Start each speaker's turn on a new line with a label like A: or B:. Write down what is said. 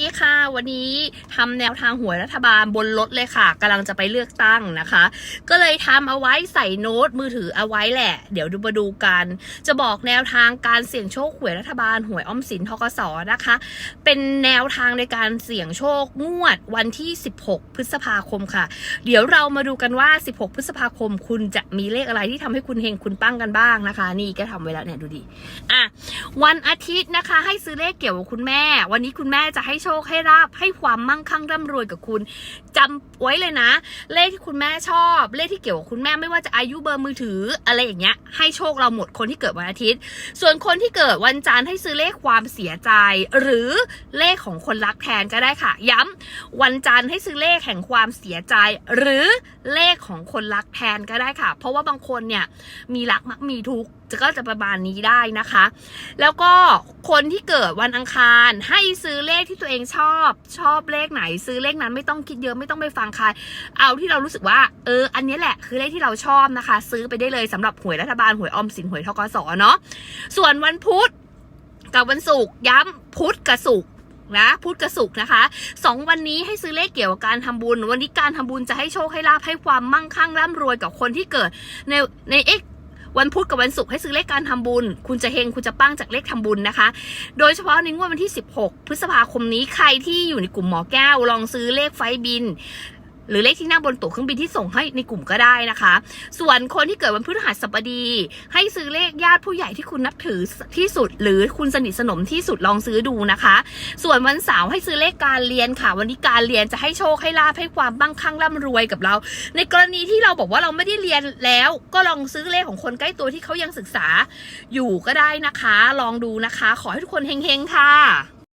A: นี่ค่ะวันนี้ทำแนวทางหวยรัฐบาลบนรถเลยค่ะกำลังจะไปเลือกตั้งนะคะ ก็เลยทำเอาไว้ใส่โน้ตมือถือเอาไว้แหละ เดี๋ยวดูมาดูกัน จะบอกแนวทางการเสี่ยงโชคหวยรัฐบาลหวยออมสินทกสนะคะ เป็นแนวทางในการเสี่ยงโชคงวดวันที่ 16 พฤษภาคมค่ะ เดี๋ยวเรามาดูกันว่า 16 พฤษภาคม คุณจะมีเลขอะไรที่ทำให้คุณเฮงคุณปั้งกันบ้างนะคะ นี่ก็ทำไว้แล้วเนี่ยดูดิอะวันอาทิตย์นะคะ ให้ซื้อเลขเกี่ยวกับคุณแม่ วันนี้คุณแม่จะให้โชคให้ราบให้ความมั่งคั่งร่ำรวยกับคุณจำไว้เลยนะ เลขที่คุณแม่ชอบ เลขที่เกี่ยวกับคุณแม่ไม่ว่าจะอายุเบอร์มือถืออะไรอย่างเงี้ย ให้โชคเราหมดคนที่เกิดวันอาทิตย์ ส่วนคนที่เกิดวันจันทร์ให้ซื้อเลขความเสียใจ หรือเลขของคนรักแทนก็ได้ค่ะ ย้ำวันจันทร์ให้ซื้อเลขแห่งความเสียใจ หรือเลขของคนรักแทนก็ได้ค่ะ เพราะว่าบางคนเนี่ยมีรักมักมีทุกข์ ก็จะประมาณนี้ได้นะคะ แล้วก็คนที่เกิดวันอังคารให้ซื้อเลขที่ตัวเองชอบ ชอบเลขไหน ซื้อเลขนั้นไม่ต้องคิดเยอะไม่ต้องไปฟังใคร เอาที่เรารู้สึกว่า เออ อันนี้แหละคือเลขที่เราชอบนะคะ ซื้อไปได้เลยสำหรับหวยรัฐบาลหวยออมสินหวยทกสเนาะส่วนวันพุธกับวันศุกร์ย้ำพุธกับศุกร์นะพุธกับศุกร์นะคะสองวันนี้ให้ซื้อเลขเกี่ยวกับการทำบุญ วันนี้การทำบุญจะให้โชคให้ลาภให้ความมั่งคั่งร่ำรวยกับคนที่เกิดในในเอก วันพุธกับวันศุกร์ให้ซื้อเลขการทำบุญ คุณจะเฮงคุณจะปั้งจากเลขทำบุญนะคะ โดยเฉพาะในงวดวันที่ 16 พฤษภาคมนี้ใครที่อยู่ในกลุ่มหมอแก้ว ลองซื้อเลขไฟบิน หรือเลขที่นั่งบนตั๋วเครื่องบินที่ส่งให้ในกลุ่มก็ได้นะคะ ส่วนคนที่เกิดวันพฤหัสบดี ให้ซื้อเลขญาติผู้ใหญ่ที่คุณนับถือที่สุด หรือคุณสนิทสนมที่สุดลองซื้อดูนะคะ ส่วนวันเสาร์ให้ซื้อเลขการเรียนค่ะ วันนี้การเรียนจะให้โชคให้ลาภให้ความบังคั่งร่ำรวยกับเรา ในกรณีที่เราบอกว่าเราไม่ได้เรียนแล้ว ก็ลองซื้อเลขของคนใกล้ตัวที่เขายังศึกษาอยู่ก็ได้นะคะ ลองดูนะคะ ขอให้ทุกคนเฮงๆค่ะ